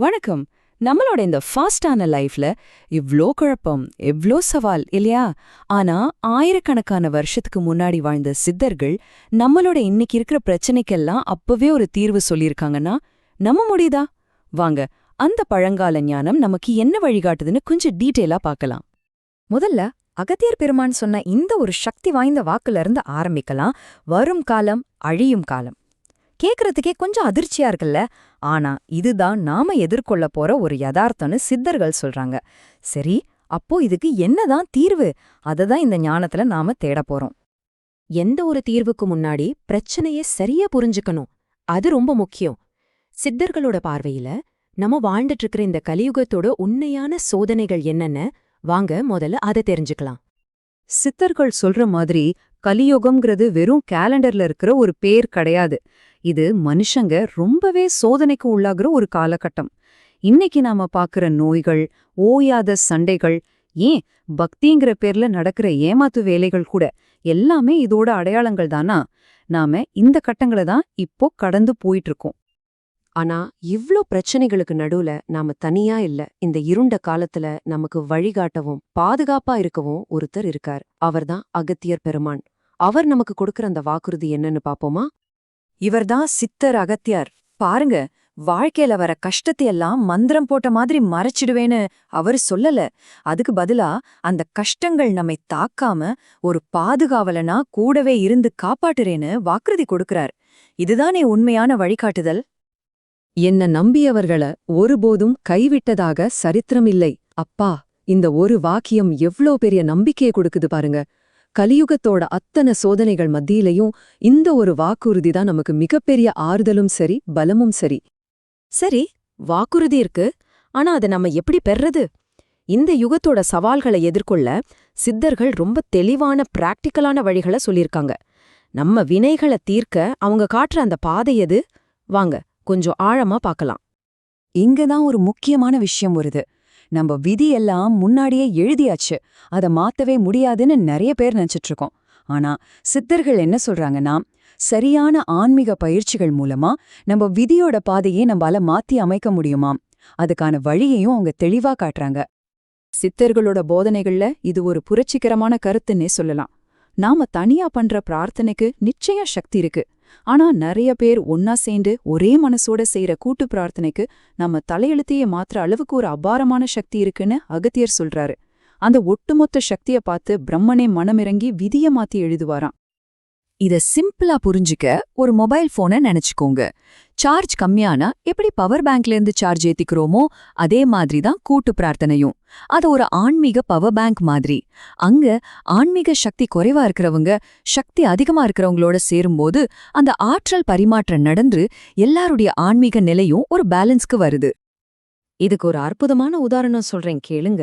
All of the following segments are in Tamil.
வணக்கம். நம்மளோட இந்த ஃபாஸ்டான லைஃப்ல இவ்ளோ குழப்பம் எவ்ளோ சவால் இல்லையா? ஆனா ஆயிரக்கணக்கான வருஷத்துக்கு முன்னாடி வாழ்ந்த சித்தர்கள் நம்மளோட இன்னைக்கு இருக்கிற பிரச்சனைக்கெல்லாம் அப்பவே ஒரு தீர்வு சொல்லியிருக்காங்கன்னா நம்ப முடியுதா? வாங்க அந்த பழங்கால ஞானம் நமக்கு என்ன வழிகாட்டுதுன்னு கொஞ்சம் டீட்டெயிலா பார்க்கலாம். முதல்ல அகத்தியர் பெருமான் சொன்ன இந்த ஒரு சக்தி வாய்ந்த வாக்குல இருந்து ஆரம்பிக்கலாம். வரும் காலம் அழியும் காலம். கேக்குறதுக்கே கொஞ்சம் அதிர்ச்சியா இருக்குல்ல? ஆனா இதுதான் நாம எதிர்கொள்ள போற ஒரு யதார்த்தம்னு சித்தர்கள் சொல்றாங்க. சரி அப்போ இதுக்கு என்னதான் தீர்வு? அததான் இந்த ஞானத்துல நாம தேட போறோம். எந்த ஒரு தீர்வுக்கு முன்னாடி பிரச்சனைய சரியா புரிஞ்சுக்கணும். அது ரொம்ப முக்கியம். சித்தர்களோட பார்வையில நம்ம வாழ்ந்துட்டு இருக்கிற இந்த கலியுகத்தோட உண்மையான சோதனைகள் என்னென்ன வாங்க முதல்ல அதை தெரிஞ்சுக்கலாம். சித்தர்கள் சொல்ற மாதிரி கலியுகம்ங்கிறது வெறும் கேலண்டர்ல இருக்கிற ஒரு பேர் கிடையாது. இது மனுஷங்க ரொம்பவே சோதனைக்கு உள்ளாகிற ஒரு காலகட்டம். இன்னைக்கு நாம பாக்குற நோய்கள் ஓயாத சண்டைகள் ஏன் பக்திங்கிற பேர்ல நடக்கிற ஏமாத்து வேலைகள் கூட எல்லாமே இதோட அடையாளங்கள் தானா? நாம இந்த கட்டங்களை தான் இப்போ கடந்து போயிட்டு இருக்கோம் ஆனா இவ்ளோ பிரச்சனைகளுக்கு நடுவுல நாம தனியா இல்ல இந்த இருண்ட காலத்துல நமக்கு வழிகாட்டவும் பாதுகாப்பா இருக்கவும் ஒருத்தர் இருக்கார். அவர்தான் அகத்தியர் பெருமான். அவர் நமக்கு கொடுக்கற அந்த வாக்குறுதி என்னன்னு பாப்போமா இவர்தான் சித்தர் அகத்தியார். பாருங்க வாழ்க்கையில வர கஷ்டத்தையெல்லாம் மந்திரம் போட்ட மாதிரி மறைச்சிடுவேன்னு அவர் சொல்லல. அதுக்கு பதிலா அந்த கஷ்டங்கள் நம்மை தாக்காம ஒரு பாதுகாவலனா கூடவே இருந்து காப்பாட்டுறேன்னு வாக்குறுதி கொடுக்கிறார். இதுதானே உண்மையான வழிகாட்டுதல்? என்ன நம்பியவர்கள ஒருபோதும் கைவிட்டதாக சரித்திரமில்லை. அப்பா இந்த ஒரு வாக்கியம் எவ்ளோ பெரிய நம்பிக்கையை கொடுக்குது பாருங்க. கலியுகத்தோட அத்தனை சோதனைகள் மத்தியிலையும் இந்த ஒரு வாக்குறுதி தான் நமக்கு மிகப்பெரிய ஆறுதலும் சரி பலமும் சரி. சரி வாக்குறுதி இருக்கு. ஆனா அதை நம்ம எப்படி பெறது இந்த யுகத்தோட சவால்களை எதிர்கொள்ள சித்தர்கள் ரொம்ப தெளிவான பிராக்டிக்கலான வழிகளை சொல்லியிருக்காங்க. நம்ம வினைகளை தீர்க்க அவங்க காட்டுற அந்த பாதை எது? வாங்க கொஞ்சம் ஆழமா பார்க்கலாம். இங்கதான் ஒரு முக்கியமான விஷயம் வருது. நம்ம விதியெல்லாம் முன்னாடியே எழுதியாச்சு. அத மாத்தவே முடியாதுன்னு நிறைய பேர் நினச்சிட்டு இருக்கோம் ஆனா சித்தர்கள் என்ன சொல்றாங்கன்னா சரியான ஆன்மீக பயிற்சிகள் மூலமா நம்ம விதியோட பாதையே நம்மால மாத்தி அமைக்க முடியுமாம். அதுக்கான வழியையும் அவங்க தெளிவா காட்டுறாங்க. சித்தர்களோட போதனைகள்ல இது ஒரு புரட்சிகரமான கருத்துன்னே சொல்லலாம். நாம தனியா பண்ற பிரார்த்தனைக்கு நிச்சயம் சக்தி இருக்கு. ஆனா நிறைய பேர் ஒன்னா சேர்ந்து ஒரே மனசோட செய்யற கூட்டு பிரார்த்தனைக்கு நம்ம தலையெழுத்தையே மாத்துற அளவுக்கு ஒரு அபாரமான சக்தி இருக்குன்னு அகத்தியர் சொல்றாரு. அந்த ஒட்டுமொத்த சக்திய பார்த்து பிரம்மனே மனமிறங்கி விதிய மாத்தி எழுதுவாராம். இத சிம்பிளா புரிஞ்சுக்க ஒரு மொபைல் போனை நினைச்சுக்கோங்க. சார்ஜ் கம்மியானா எப்படி பவர் பேங்க்ல இருந்து சார்ஜ் ஏத்திக்கிறோமோ அதே மாதிரி தான் கூட்டு பிரார்த்தனையும். அது ஒரு ஆன்மீக பவர் பேங்க் மாதிரி. அங்க ஆன்மீக சக்தி குறைவா இருக்கிறவங்க சக்தி அதிகமா இருக்கிறவங்களோட சேரும்போது அந்த ஆற்றல் பரிமாற்றம் நடந்து எல்லாருடைய ஆன்மீக நிலையும் ஒரு பேலன்ஸ்க்கு வருது. இதுக்கு ஒரு அற்புதமான உதாரணம் சொல்றேன் கேளுங்க.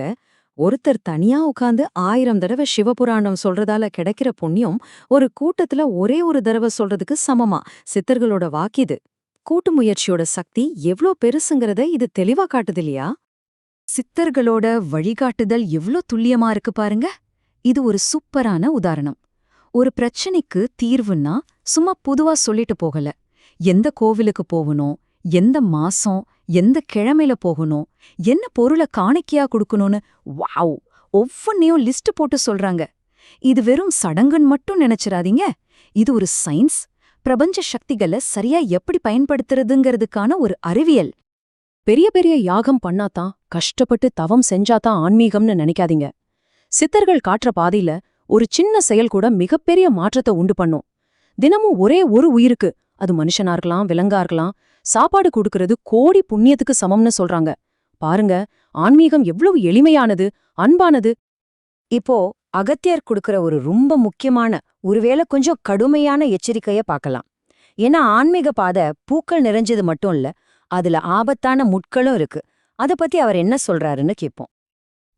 ஒருத்தர் தனியா உட்கார்ந்து ஆயிரம் தடவை சிவபுராணம் சொல்றதால கிடைக்கிற புண்ணியம் ஒரு கூட்டத்துல ஒரே ஒரு தடவை சொல்றதுக்கு சமமா? சித்தர்களோட வாக்கிது கூட்டு முயற்சியோட சக்தி எவ்ளோ பெருசுங்கிறத இது தெளிவா காட்டுது இல்லையா? சித்தர்களோட வழிகாட்டுதல் எவ்ளோ துல்லியமா இருக்கு பாருங்க. இது ஒரு சூப்பரான உதாரணம். ஒரு பிரச்சனைக்கு தீர்வுன்னா சும்மா புதுவா சொல்லிட்டு போகல. எந்த கோவிலுக்கு போகணும் எந்த மாசம் எந்த கிழமையில போகணும் என்ன பொருளை காணிக்கையா கொடுக்கணும்னு வாவ்! ஒவ்வொன்னையும் லிஸ்ட் போட்டு சொல்றாங்க. இது வெறும் சடங்குன்னு மட்டும் நினைச்சிராதீங்க. இது ஒரு சயின்ஸ். பிரபஞ்ச சக்திகளை சரியா எப்படி பயன்படுத்துறதுங்கிறதுக்கான ஒரு அறிவியல். பெரிய பெரிய யாகம் பண்ணாதான் கஷ்டப்பட்டு தவம் செஞ்சாதான் ஆன்மீகம்னு நினைக்காதீங்க. சித்தர்கள் காட்டுற பாதையில ஒரு சின்ன செயல் கூட மிகப்பெரிய மாற்றத்தை உண்டு பண்ணும். தினமும் ஒரே ஒரு உயிருக்கு அது மனுஷனா இருக்கலாம் விலங்கா இருக்கலாம் சாப்பாடு கொடுக்கறது கோடி புண்ணியத்துக்கு சமம்னு சொல்றாங்க. பாருங்க ஆன்மீகம் எவ்வளவு எளிமையானது அன்பானது. இப்போ அகத்தியர் கொடுக்கற ஒரு ரொம்ப முக்கியமான ஒருவேளை கொஞ்சம் கடுமையான எச்சரிக்கைய பார்க்கலாம். ஏன்னா ஆன்மீக பாதை பூக்கள் நிறைஞ்சது மட்டும் இல்ல அதுல ஆபத்தான முட்களும் இருக்கு. அத பத்தி அவர் என்ன சொல்றாருன்னு கேட்போம்.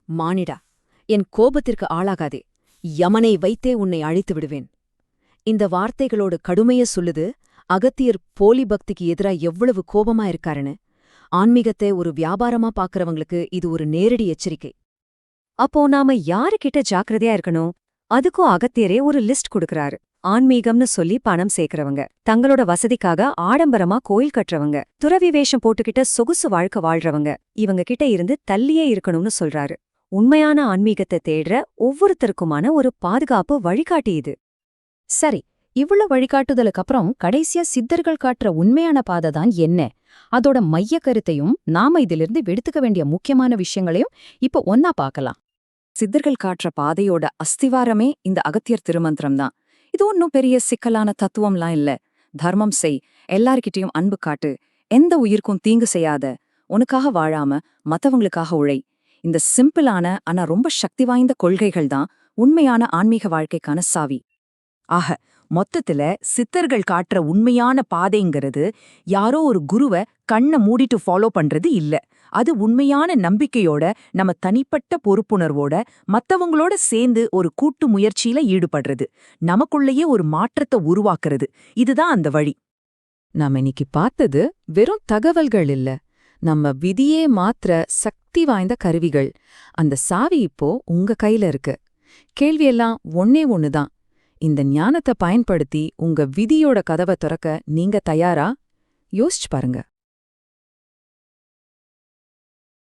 மானிடா என் கோபத்திற்கு ஆளாகாதே. யமனை வைத்தே உன்னை அழித்து விடுவேன். இந்த வார்த்தைகளோடு கடுமைய சொல்லுது அகத்தியர் போலி பக்திக்கு எதிரா எவ்வளவு கோபமா இருக்காருன்னு? ஆன்மீகத்தை ஒரு வியாபாரமா பாக்குறவங்களுக்கு இது ஒரு நேரடி எச்சரிக்கை. அப்போ நாம யாருகிட்ட ஜாக்கிரதையா இருக்கணும்? அதுக்கும் அகத்தியரே ஒரு லிஸ்ட் கொடுக்கறாரு. ஆன்மீகம்னு சொல்லி பணம் சேர்க்கறவங்க தங்களோட வசதிக்காக ஆடம்பரமா கோயில் கட்டுறவங்க துறவி வேஷம் போட்டுக்கிட்ட சொகுசு வாழ்க்கை வாழ்றவங்க இவங்க கிட்ட இருந்து தள்ளியே இருக்கணும்னு சொல்றாரு. உண்மையான ஆன்மீகத்தை தேடுற ஒவ்வொருத்தருக்குமான ஒரு பாதுகாப்பு வழிகாட்டி இது. சரி இவ்வளவு வழிகாட்டுதலுக்கு அப்புறம் கடைசியா சித்தர்கள் காட்டுற உண்மையான பாதை தான் என்ன? அதோட மைய கருத்தையும் நாம இதிலிருந்து எடுத்துக்க வேண்டிய முக்கியமான விஷயங்களையும் இப்போ ஒன்னா பார்க்கலாம். சித்தர்கள் காட்டுற பாதையோட அஸ்திவாரமே இந்த அகத்தியர் திருமந்திரம் தான். இது ஒன்னும் பெரிய சிக்கலான தத்துவம்லாம் இல்ல. தர்மம் செய் எல்லார்கிட்டயும் அன்பு காட்டு எந்த உயிருக்கும் தீங்கு செய்யாத உனக்காக வாழாம மத்தவங்களுக்காக உழை. இந்த சிம்பிளான ஆனா ரொம்ப சக்தி வாய்ந்த கொள்கைகள் தான் உண்மையான ஆன்மீக வாழ்க்கைக்கான சாவி. ஆக மொத்தத்துல சித்தர்கள் காட்டுற உண்மையான பாதைங்கிறது யாரோ ஒரு குருவ கண்ணை மூடிட்டு ஃபாலோ பண்றது இல்ல. அது உண்மையான நம்பிக்கையோட நம்ம தனிப்பட்ட பொறுப்புணர்வோட மத்தவங்களோட சேர்ந்து ஒரு கூட்டு முயற்சியில ஈடுபடுறது. நமக்குள்ளேயே ஒரு மாற்றத்தை உருவாக்குறது. இதுதான் அந்த வழி. நாம இன்னைக்கு பார்த்தது வெறும் தகவல்கள் இல்ல. நம்ம விதியே மாத்திர சக்தி வாய்ந்த கருவிகள். அந்த சாவி இப்போ உங்க கையில இருக்கு. கேள்வியெல்லாம் ஒன்னே ஒண்ணுதான். இந்த ஞானத்தை பயன்படுத்தி உங்க விதியோட கதவை திறக்க நீங்க தயாரா? யோசிச்சு பாருங்க.